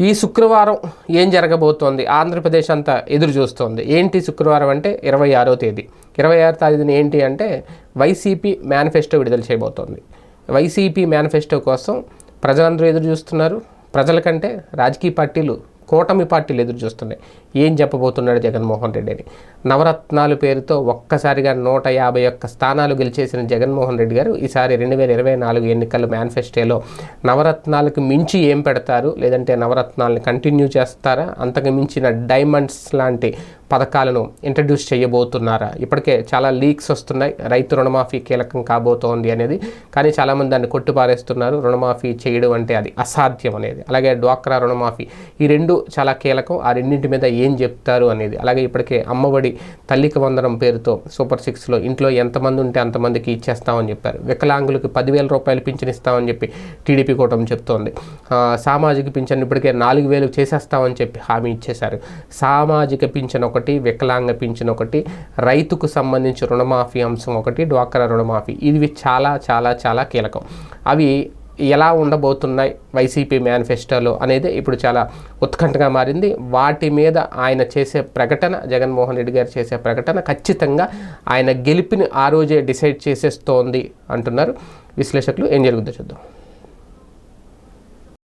ఈ శుక్రవారం ఏం జరగబోతోంది? ఆంధ్రప్రదేశ్ అంతా ఎదురు చూస్తోంది. ఏంటి శుక్రవారం అంటే ఇరవై ఆరో తేదీ. ఇరవై ఆరు తేదీన ఏంటి అంటే వైసీపీ మేనిఫెస్టో విడుదల చేయబోతోంది. వైసీపీ మేనిఫెస్టో కోసం ప్రజలందరూ ఎదురు చూస్తున్నారు. ప్రజల కంటే రాజకీయ పార్టీలు కూటమి పార్టీలు ఎదురు చూస్తున్నాయి. ఏం చెప్పబోతున్నాడు జగన్మోహన్ రెడ్డి అని నవరత్నాలు పేరుతో ఒక్కసారిగా నూట యాభై ఒక్క స్థానాలు గెలిచేసిన జగన్మోహన్ రెడ్డి గారు ఈసారి రెండు వేల ఇరవై నాలుగు ఎన్నికల మేనిఫెస్టోలో నవరత్నాలకు మించి ఏం పెడతారు? లేదంటే నవరత్నాలను కంటిన్యూ చేస్తారా? అంతకు మించిన డైమండ్స్ లాంటి పథకాలను ఇంట్రడ్యూస్ చేయబోతున్నారా? ఇప్పటికే చాలా లీక్స్ వస్తున్నాయి. రైతు రుణమాఫీ కీలకం కాబోతోంది అనేది. కానీ చాలామంది దాన్ని కొట్టుపారేస్తున్నారు. రుణమాఫీ చేయడం అంటే అది అసాధ్యం అనేది. అలాగే డ్వాక్రా రుణమాఫీ. ఈ రెండు చాలా కీలకం. ఆ రెండింటి మీద ఏం చెప్తారు అనేది. అలాగే ఇప్పటికే అమ్మఒడి తల్లికి వందనం పేరుతో సూపర్ సిక్స్లో ఇంట్లో ఎంతమంది ఉంటే అంతమందికి ఇచ్చేస్తామని చెప్పారు. వికలాంగులకు పదివేల రూపాయలు పింఛన్ ఇస్తామని చెప్పి టీడీపీ కూటమి చెప్తోంది. సామాజిక పింఛన్ ఇప్పటికే నాలుగు వేలు చేసేస్తామని చెప్పి హామీ ఇచ్చేశారు. సామాజిక పింఛన్ ఒకటి వికలాంగ పింఛన్ ఒకటి రైతుకు సంబంధించి రుణమాఫీ అంశం ఒకటి డ్వాక్రా రుణమాఫీ. ఇవి చాలా చాలా చాలా కీలకం. అవి ఎలా ఉండబోతున్నాయి వైసీపీ మేనిఫెస్టోలో అనేది ఇప్పుడు చాలా ఉత్కంఠగా మారింది. వాటి మీద ఆయన చేసే ప్రకటన జగన్మోహన్ రెడ్డి గారు చేసే ప్రకటన ఖచ్చితంగా ఆయన గెలిపిని ఆ రోజే డిసైడ్ చేసేస్తోంది అంటున్నారు విశ్లేషకులు. ఏం జరుగుతుందో చూద్దాం.